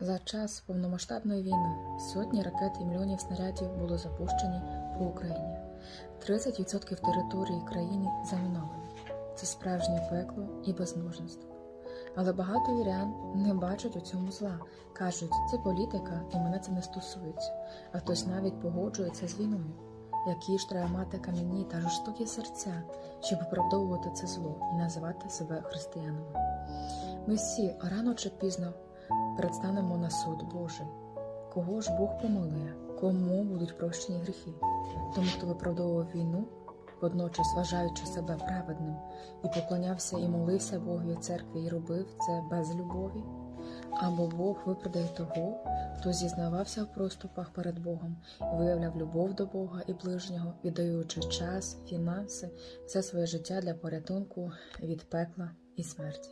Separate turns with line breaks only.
За час повномасштабної війни сотні ракет і мільйонів снарядів було запущені по Україні. 30% території країни заміновані. Це справжнє пекло і безмужність. Але багато вірян не бачать у цьому зла. Кажуть, це політика і мене це не стосується. А хтось навіть погоджується з війною. Які ж треба мати кам'яні та жорстокі серця, щоб оправдовувати це зло і називати себе християнами. Ми всі рано чи пізно предстанемо на суд Божий. Кого ж Бог помилує, кому будуть прощені гріхи? Тому, хто виправдовував війну, водночас вважаючи себе праведним, і поклонявся і молився Богові церкві і робив це без любові. Або Бог виправдає того, хто зізнавався в проступах перед Богом і виявляв любов до Бога і ближнього, віддаючи час, фінанси, все своє життя для порятунку від пекла і смерті.